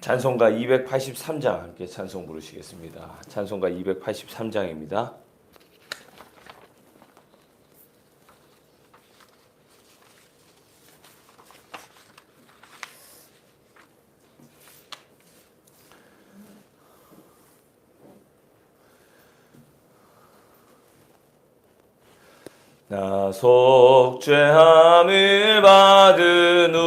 찬송가 283장 함께 찬송 부르시겠습니다. 찬송가 283장입니다. 나 속죄함을 받은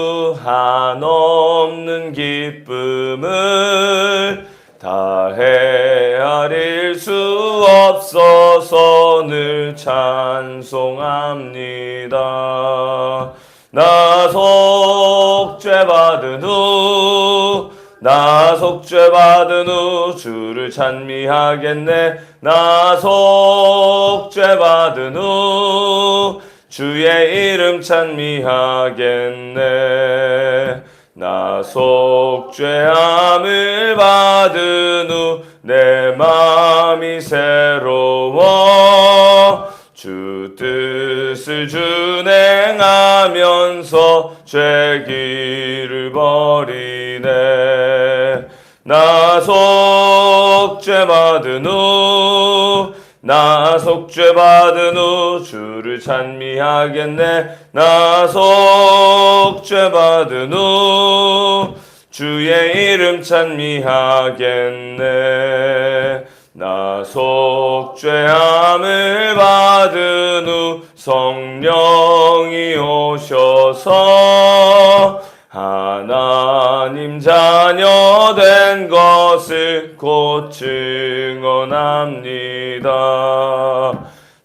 늘 찬송합니다. 나 속죄 받은 후, 나 속죄 받은 후 주를 찬미하겠네. 나 속죄 받은 후 주의 이름 찬미하겠네. 나 속죄함을 받은 후 내 마음이 새로워 주 뜻을 준행하면서 죄기를 버리네. 나 속죄 받은 후, 나 속죄 받은 후 주를 찬미하겠네. 나 속죄 받은 후 주의 이름 찬미하겠네. 나 속죄함을 받은 후 성령이 오셔서 하나님 자녀 된 것을 곧 증언합니다.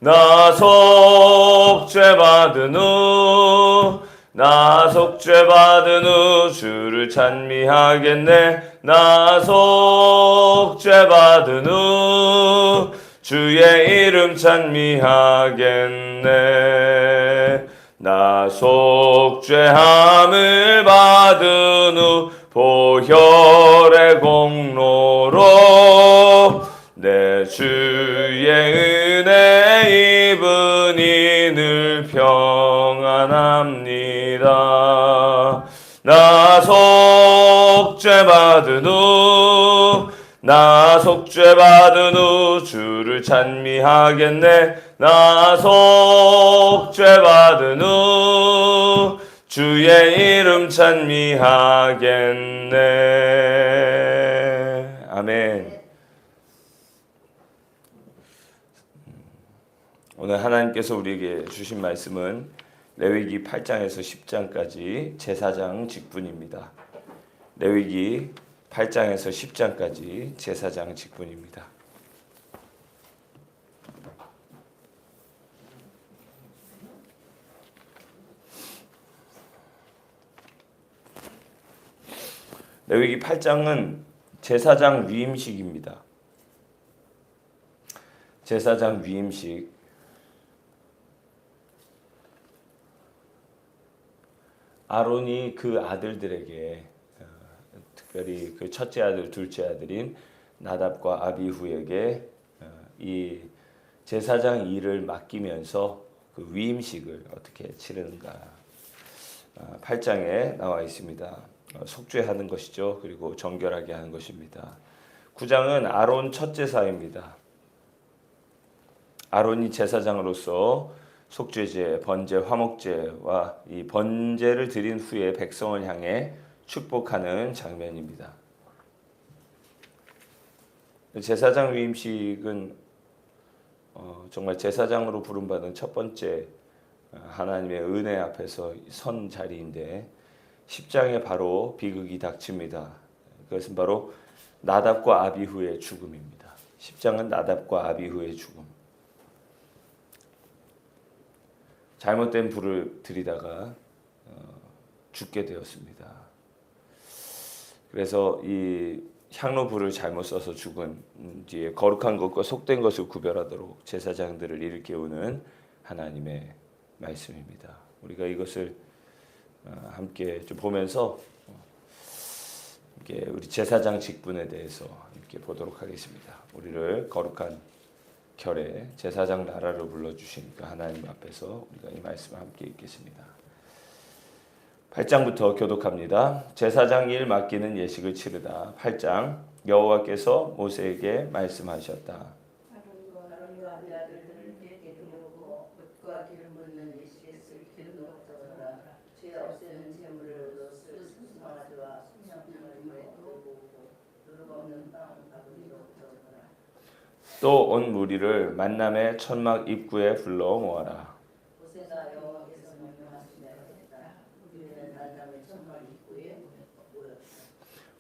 나 속죄 받은 후, 나 속죄 받은 후 주를 찬미하겠네. 나 속죄 받은 후 주의 이름 찬미하겠네. 나 속죄함을 받은 후 보혈의 공로로 내 주의 은혜 입으니 늘 평안합니다. 나 속죄 받은 후, 나 속죄 받은 후 주를 찬미하겠네. 나 속죄 받은 후 주의 이름 찬미하겠네. 아멘. 오늘 하나님께서 우리에게 주신 말씀은 레위기 8장에서 10장까지 제사장 직분입니다. 레위기 8장에서 10장까지 제사장 직분입니다. 레위기 8장은 제사장 위임식입니다. 제사장 위임식 아론이 그 아들들에게 어, 특별히 그 첫째 아들, 둘째 아들인 나답과 아비후에게 어, 이 제사장 일을 맡기면서 그 위임식을 어떻게 치르는가 8장에 나와 있습니다. 어, 속죄하는 것이죠. 그리고 정결하게 하는 것입니다. 9장은 아론 첫 제사입니다. 아론이 제사장으로서 속죄제, 번제, 화목제와 이 번제를 드린 후에 백성을 향해 축복하는 장면입니다. 제사장 위임식은 어, 정말 제사장으로 부름받은 첫 번째 어, 하나님의 은혜 앞에서 선 자리인데 10장에 바로 비극이 닥칩니다. 그것은 바로 나답과 아비후의 죽음입니다. 10장은 나답과 아비후의 죽음. 잘못된 불을 들이다가 어, 죽게 되었습니다. 그래서 이 향로 불을 잘못 써서 죽은 뒤에 거룩한 것과 속된 것을 구별하도록 제사장들을 일깨우는 하나님의 말씀입니다. 우리가 이것을 어, 함께 좀 보면서 어, 이렇게 우리 제사장 직분에 대해서 이렇게 보도록 하겠습니다. 우리를 거룩한 결에 제사장 나라로 불러 주시니까 하나님 앞에서 우리가 이 말씀을 함께 읽겠습니다. 8장부터 교독합니다. 제사장 일 맡기는 예식을 치르다. 8장 여호와께서 모세에게 말씀하셨다. 아론과 아론과 그 아들들을 내게 두르고 붓과 기름 붓는 예식에 쓸 기름을 얻어라 죄 없애는 제물을 얻었을 순수마지와 순양을 물에 두르고 누르고 없는 땅 바구니로 얻어라 또 온 무리를 만남의 천막 입구에 불러 모아라.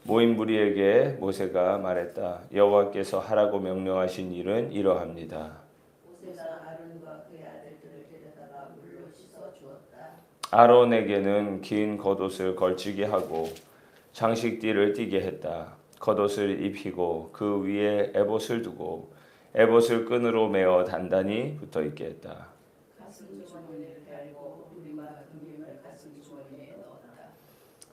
모인 무리에게 모세가 말했다. 여호와께서 하라고 명령하신 일은 이러합니다. 아론에게는 긴 겉옷을 걸치게 하고 장식띠를 띠게 했다. 겉옷을 입히고 그 위에 에봇을 두고 에봇을 끈으로 메어 단단히 붙어 있게 했다.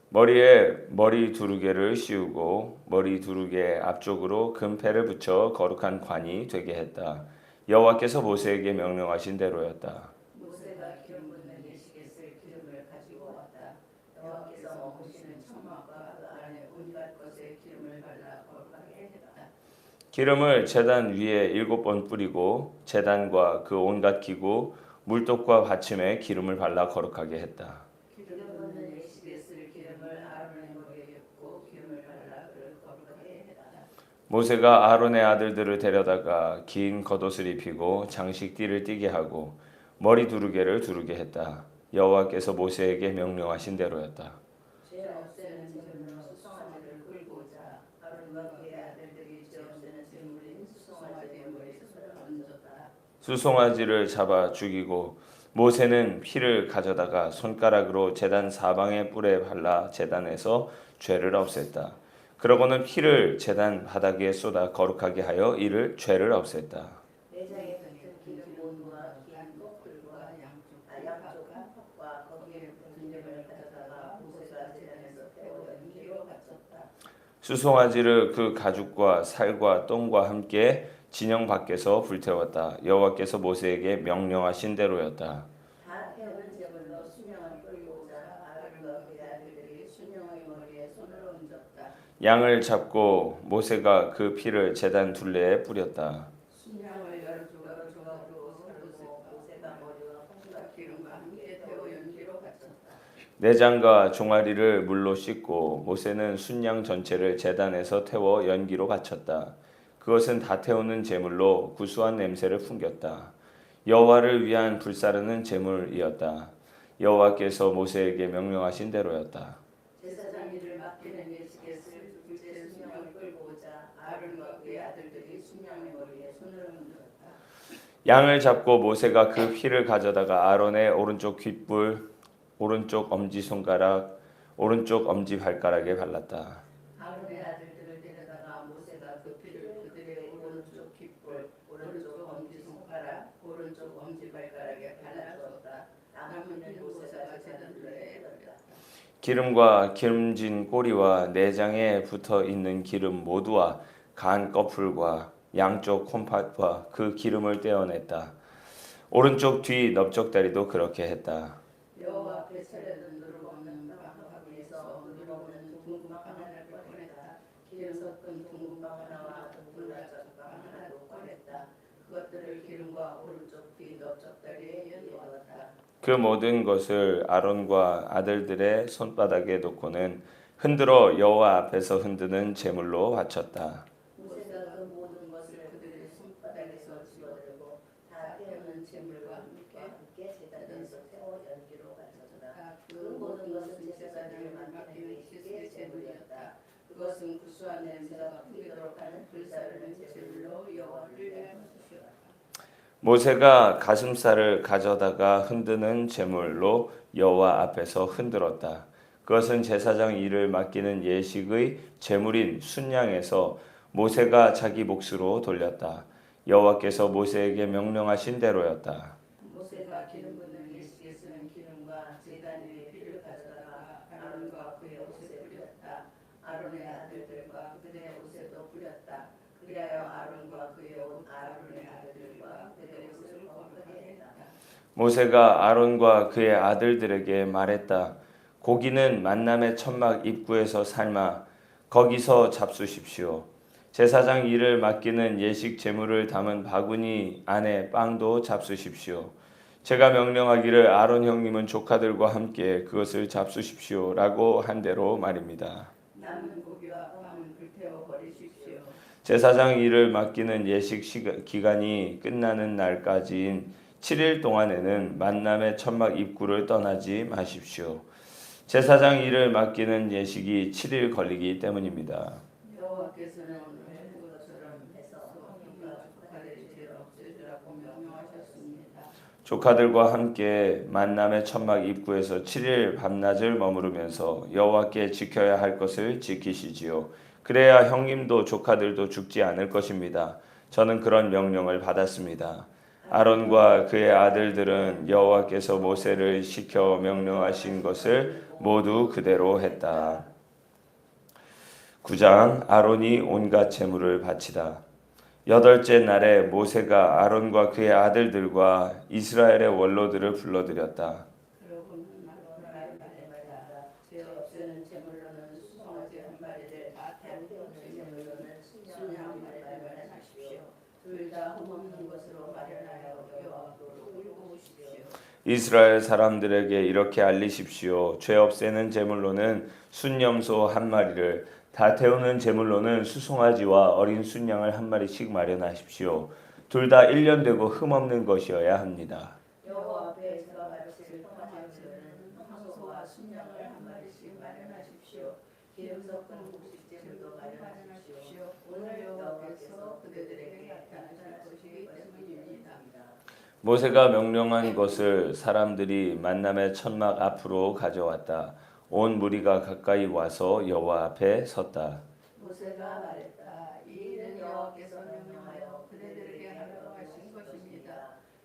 머리에 머리 두루개를 씌우고 머리 두루개 앞쪽으로 금패를 붙여 거룩한 관이 되게 했다. 여호와께서 모세에게 명령하신 대로였다. 모세가 기름 붓는 예식에 쓸 기름을 가지고 왔다. 여호와께서 먹으시는 천막과 그 안에 온갖 것에 기름을 발라 거룩하게 했다. 기름을 제단 위에 일곱 번 뿌리고 제단과 그 온갖 기구 물독과 받침에 기름을 발라 거룩하게 했다. 모세가 아론의 아들들을 데려다가 긴 겉옷을 입히고 장식띠를 띠게 하고 머리 두르개를 두르게 했다. 여호와께서 모세에게 명령하신 대로였다. 죄 없애는 제물로 수송아지를 끌고자 아론과 그의 아들들이 죄 없애는 제물인 수송아지의 머리에 손을 얹었다. 수송아지를 잡아 죽이고 모세는 피를 가져다가 손가락으로 제단 사방의 뿔에 발라 제단에서 죄를 없앴다. 그러고는 피를 제단 바닥에 쏟아 거룩하게 하여 이를 죄를 없앴다. 수송아지를 그 가죽과 살과 똥과 함께 진영 밖에서 불태웠다. 여호와께서 모세에게 명령하신 대로였다. 양을 잡고 모세가 그 피를 제단 둘레에 뿌렸다. 내장과 종아리를 물로 씻고 모세는 순양 전체를 제단에서 태워 연기로 바쳤다. 그것은 다 태우는 제물로 구수한 냄새를 풍겼다. 여호와를 위한 불사르는 제물이었다. 여호와께서 모세에게 명령하신 대로였다. 제사장 일을 맡기는 쓸 둘째 순양을 끌고자 아론과 그의 아들들이 순양의 머리에 손을 얹었다. 양을 잡고 모세가 그 피를 가져다가 아론의 오른쪽 귓불, 오른쪽 엄지 손가락, 오른쪽 엄지 발가락에 발랐다. 아론의 아들들을 데려다가 모세가 그 피를 그들의 오른쪽 귓볼, 오른쪽 엄지 손가락, 오른쪽 엄지 발가락에 발라주었다. 남은 피는 모세가 제단 둘레에 발랐다. 기름과 기름진 꼬리와 내장에 붙어 있는 기름 모두와 간 거풀과 양쪽 콩팥과 그 기름을 떼어냈다. 오른쪽 뒤 넓적다리도 그렇게 했다. 여호와 앞에 없는 바구니에서 누룩 없는 둥근밥 하나를 꺼냈다. 기름 섞은 둥근밥 하나와 불라졌밥 하나도 꺼냈다. 그것들을 기름과 오른쪽 뒤 넓적다리에 연두었다. 그 모든 것을 아론과 아들들의 손바닥에 놓고는 흔들어 여호와 앞에서 흔드는 제물로 바쳤다. 모세가 그 모든 것을 그들의 손바닥에서 집어들고 다 태우는 제물과 함께 함께 제단에서 태워 연기로 바쳤다. 그 모든 것은 제사장을 맡기는 기수의 제물이었다. 그것은 구수한 냄새가 풍기도록 하는 불사르는 제물로 여호와를 위하여 모세가 가슴살을 가져다가 흔드는 제물로 여호와 앞에서 흔들었다. 그것은 제사장 일을 맡기는 예식의 제물인 순양에서 모세가 자기 몫으로 돌렸다. 여호와께서 모세에게 명령하신 대로였다. 모세가 기름 붓는 예식에 쓰는 기름과 제단 위에 피를 가져다가 아론과 그의 옷에 뿌렸다. 아론의 아들들과 그들의 옷에도 뿌렸다. 그리하여 아론과 그의 옷, 아론의 아들들과 그들의 옷을 거룩하게 했다. 모세가 아론과 그의 아들들에게 말했다. 고기는 만남의 천막 입구에서 삶아 거기서 잡수십시오. 제사장 일을 맡기는 예식 제물을 담은 바구니 안에 빵도 잡수십시오. 제가 명령하기를 아론 형님은 조카들과 함께 그것을 잡수십시오라고 한 대로 말입니다. 남은 고기와 빵은 불태워 버리십시오. 제사장 일을 맡기는 예식 기간이 끝나는 날까지인 7일 동안에는 만남의 천막 입구를 떠나지 마십시오. 제사장 일을 맡기는 예식이 7일 걸리기 때문입니다. 조카들과 함께 만남의 천막 입구에서 7일 밤낮을 머무르면서 여호와께 지켜야 할 것을 지키시지요. 그래야 형님도 조카들도 죽지 않을 것입니다. 저는 그런 명령을 받았습니다. 아론과 그의 아들들은 여호와께서 모세를 시켜 명령하신 것을 모두 그대로 했다. 9장 아론이 온갖 제물을 바치다. 여덟째 날에 모세가 아론과 그의 아들들과 이스라엘의 원로들을 불러들였다. 그러고는 아론의 말에마다 죄 없애는 제물로는 수송아지 한 마리를 다 태우고 제물로는 순양 한 마리를 마련하십시오. 이스라엘 사람들에게 이렇게 알리십시오. 죄 없애는 제물로는 순염소 한 마리를 다 태우는 제물로는 수송아지와 어린 순양을 한 마리씩 마련하십시오. 둘 다 1년 되고 흠없는 것이어야 합니다. 여호와 앞에 제가 바칠 평화제는 황소와 순양을 한 마리씩 마련하십시오. 기름 섞은 곡식제물도 마련하십시오. 오늘 여호와께서 그대들에게 나타나실 것이기 때문입니다. 모세가 명령한 것을 사람들이 만남의 천막 앞으로 가져왔다. 온 무리가 가까이 와서 여호와 앞에 섰다. 모세가 말했다. 이 일은 여호와께서 명령하여 그대들에게 하라고 하신 것입니다.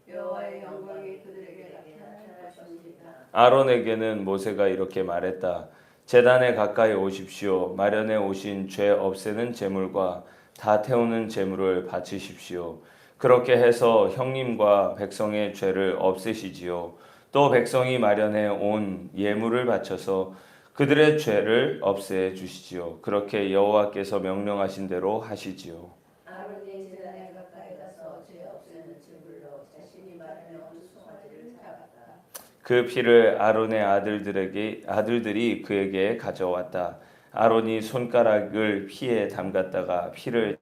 여호와의 영광이 그들에게 나타날 것입니다. 아론에게는 모세가 이렇게 말했다. 제단에 가까이 오십시오. 마련해 오신 죄 없애는 제물과 다 태우는 제물을 바치십시오. 그렇게 해서 형님과 백성의 죄를 없애시지요. 또 백성이 마련해 온 예물을 바쳐서 그들의 죄를 없애 주시지요. 그렇게 여호와께서 명령하신 대로 하시지요. 그 피를 아론의 아들들에게 아들들이 그에게 가져왔다. 아론이 손가락을 피에 담갔다가 피를